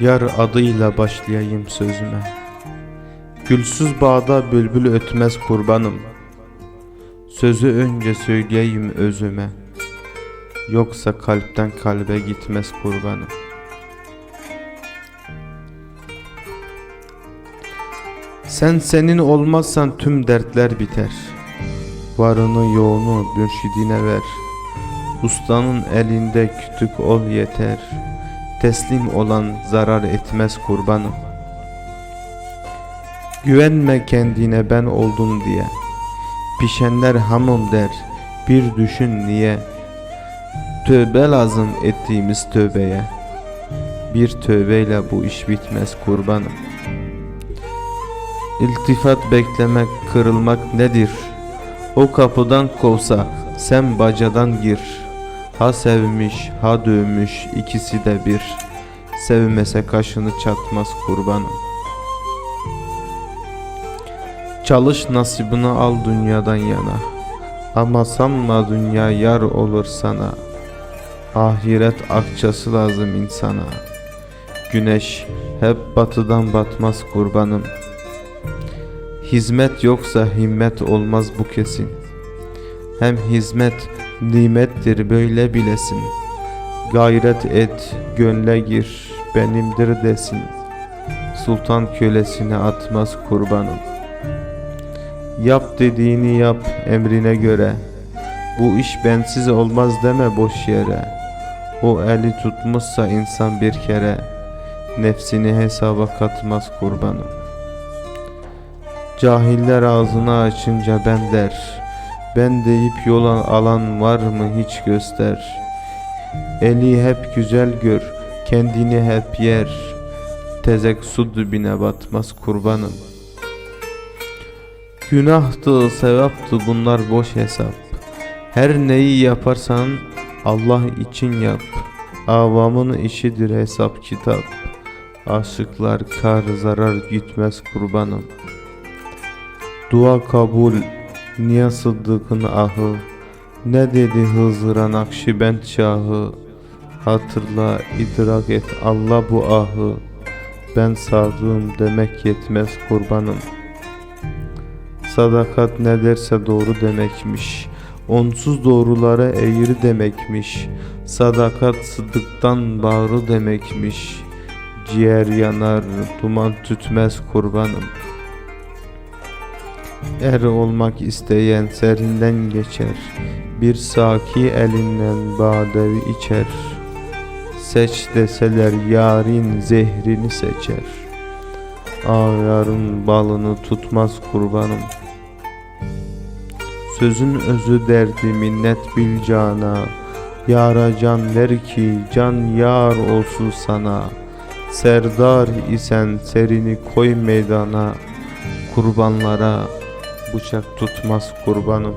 Yar adıyla başlayayım sözüme. Gülsüz bağda bülbül ötmez kurbanım. Sözü önce söyleyeyim özüme. Yoksa kalpten kalbe gitmez kurbanım. Sen senin olmazsan tüm dertler biter. Varını yoğunu mürşidine ver. Ustanın elinde kütük ol yeter Teslim olan zarar etmez kurbanım Güvenme kendine ben oldum diye. Pişenler hamım der bir düşün niye. Tövbe lazım ettiğimiz tövbeye. Bir tövbeyle bu iş bitmez kurbanım İltifat beklemek kırılmak nedir? O kapıdan kovsa sen bacadan gir Ha sevmiş ha dövmüş ikisi de bir. Sevmese kaşını çatmaz kurbanım. Çalış nasibini al dünyadan yana. Ama sanma dünya yar olur sana. Ahiret akçası lazım insana. Güneş hep batıdan batmaz kurbanım. Hizmet yoksa himmet olmaz bu kesin. Hem hizmet nimettir böyle bilesin. Gayret et gönle gir benimdir desin. Sultan kölesine atmaz kurbanım. Yap dediğini yap emrine göre. Bu iş bensiz olmaz deme boş yere. O eli tutmuşsa insan bir kere. Nefsini hesaba katmaz kurbanım. Cahiller ağzını açınca ben der Ben deyip yola alan var mı hiç göster Eli hep güzel gör kendini hep yer Tezek su dibine batmaz kurbanım Günahtı, sevaptı bunlar boş hesap. Her neyi yaparsan Allah için yap. Avamın işidir hesap kitap. Aşıklar kar zarar gitmez kurbanım. Dua kabul, niye sıddıkın ahı. Ne dedi Hızır'a Nakşibend şahı. Hatırla, idrak et Allah bu ahı. Ben sadığım demek yetmez kurbanım. Sadakat ne derse doğru demekmiş. Onsuz doğrulara eğri demekmiş. Sadakat sıdıktan bağrı demekmiş. Ciğer yanar, duman tütmez kurbanım. Er olmak isteyen serinden geçer. Bir saki elinden badevi içer. Seç deseler yarın zehrini seçer. Ağyarın balını tutmaz kurbanım. Sözün özü derdi minnet bil cana Yara can ver ki can yar olsun sana Serdar isen serini koy meydana Kurbanlara bıçak tutmaz kurbanım